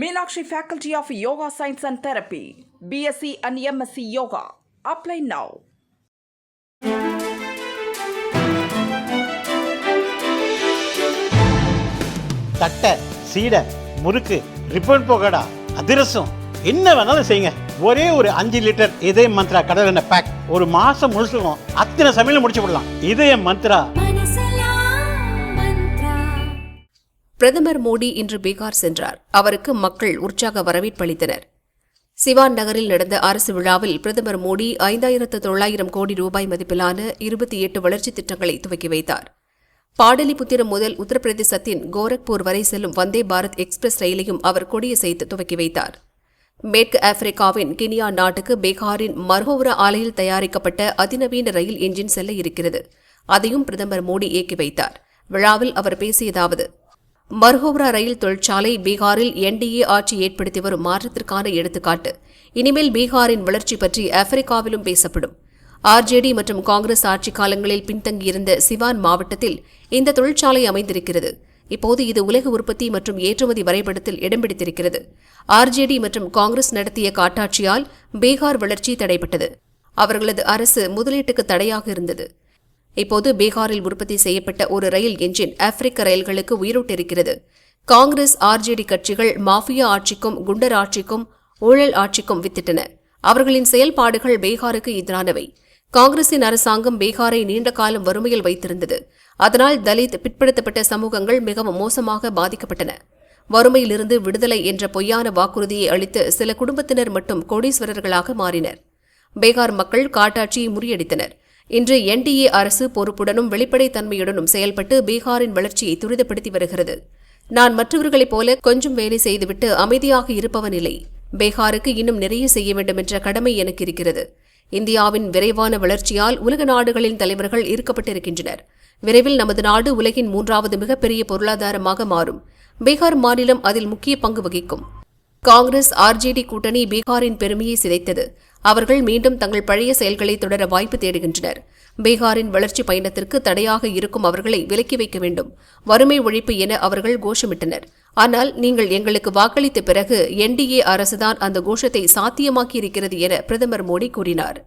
Meenakshi faculty of yoga science and therapy BSc and MSc yoga apply now தட்டை சீடை முறுக்கு ribbon போகடா அதிரசம். என்ன வேணாலும் செய்யுங்க. ஒரே ஒரு அஞ்சு லிட்டர் இதய மந்த்ரா கடல் எண்ணெய் பேக் ஒரு மாசம் முழுசுக்கும் அத்தனை சமையல் முடிச்சு விடலாம். இதய மந்த்ரா பிரதமர் மோடி இன்று பீகார் சென்றார். அவருக்கு மக்கள் உற்சாக வரவேற்பளித்தனர் சிவான் நகரில் நடந்த அரசு விழாவில் பிரதமர் மோடி ஐந்தாயிரத்து தொள்ளாயிரம் கோடி ரூபாய் மதிப்பிலான இருபத்தி எட்டு வளர்ச்சித் திட்டங்களை துவக்கி வைத்தார். பாடலிபுத்திரம் முதல் உத்தரப்பிரதேசத்தின் கோரக்பூர் வரை செல்லும் வந்தே பாரத் எக்ஸ்பிரஸ் ரயிலையும் அவர் கொடியசைத்து துவக்கி வைத்தார். மேற்கு ஆப்பிரிக்காவின் கினியா நாட்டுக்கு பீகாரின் மர்ஹோவரா ஆலையில் தயாரிக்கப்பட்ட அதிநவீன ரயில் என்ஜின் செல்ல இருக்கிறது. அதையும் பிரதமர் மோடி இயக்கி வைத்தார். விழாவில் அவர் பேசியதாவது மர்ஹோப்ரா ரயில் தொழிற்சாலை பீகாரில் என்டிஏ ஆட்சி ஏற்படுத்தி வரும் மாற்றத்திற்கான எடுத்துக்காட்டு. இனிமேல் பீகாரின் வளர்ச்சி பற்றி ஆப்பிரிக்காவிலும் பேசப்படும். ஆர்ஜேடி மற்றும் காங்கிரஸ் ஆட்சி காலங்களில் பின்தங்கியிருந்த சிவான் மாவட்டத்தில் இந்த தொழிற்சாலை அமைந்திருக்கிறது. இப்போது இது உலக உற்பத்தி மற்றும் ஏற்றுமதி வரைபடத்தில் இடம் பிடித்திருக்கிறது. ஆர்ஜேடி மற்றும் காங்கிரஸ் நடத்திய காட்டாட்சியால் பீகார் வளர்ச்சி தடைபட்டது. அவர்களது அரசு முதலீட்டுக்கு தடையாக இருந்தது. இப்போது பீகாரில் உற்பத்தி செய்யப்பட்ட ஒரு ரயில் என்ஜின் ஆப்பிரிக்க ரயில்களுக்கு உயிரூட்டிருக்கிறது காங்கிரஸ் ஆர்ஜேடி கட்சிகள் மாஃபியா ஆட்சிக்கும் குண்டர் ஆட்சிக்கும் ஊழல் ஆட்சிக்கும் வித்திட்டன. அவர்களின் செயல்பாடுகள் பீகாருக்கு எதிரானவை. காங்கிரசின் அரசாங்கம் பீகாரை நீண்ட காலம் வறுமையில் வைத்திருந்தது. அதனால் தலித் பிற்படுத்தப்பட்ட சமூகங்கள் மிகவும் மோசமாக பாதிக்கப்பட்டன. வறுமையிலிருந்து விடுதலை என்ற பொய்யான வாக்குறுதியை அளித்து சில குடும்பத்தினர் மட்டும் கோடீஸ்வரர்களாக மாறினர். பீகார் மக்கள் காட்டாட்சியை முறியடித்தனர். இன்று என்டிஏ அரசு பொறுப்புடனும் வெளிப்படைத்தன்மையுடனும் செயல்பட்டு பீகாரின் வளர்ச்சியை துரிதப்படுத்தி வருகிறது. நான் மற்றவர்களைப் போல கொஞ்சம் வேலை செய்துவிட்டு அமைதியாக இருப்பவன் இல்லை. பீகாருக்கு இன்னும் நிறைய செய்ய வேண்டும் என்ற கடமை எனக்கு இருக்கிறது. இந்தியாவின் விரைவான வளர்ச்சியால் உலக நாடுகளின் தலைவர்கள் ஈர்க்கப்பட்டிருக்கின்றனர். விரைவில் நமது நாடு உலகின் மூன்றாவது மிகப்பெரிய பொருளாதாரமாக மாறும். பீகார் மாநிலம் அதில் முக்கிய பங்கு வகிக்கும். காங்கிரஸ் ஆர்ஜேடி கூட்டணி பீகாரின் பெருமையை சிதைத்தது. அவர்கள் மீண்டும் தங்கள் பழைய செயல்களை தொடர வாய்ப்பு தேடுகின்றனர். பீகாரின் வளர்ச்சி பயணத்திற்கு தடையாக இருக்கும் அவர்களை விலக்கி வைக்க வேண்டும். வறுமை ஒழிப்பு என அவர்கள் கோஷமிட்டனர். ஆனால் நீங்கள் எங்களுக்கு வாக்களித்த பிறகு என்டிஏ அரசுதான் அந்த கோஷத்தை சாத்தியமாக்கியிருக்கிறது என பிரதமர் மோடி கூறினார்.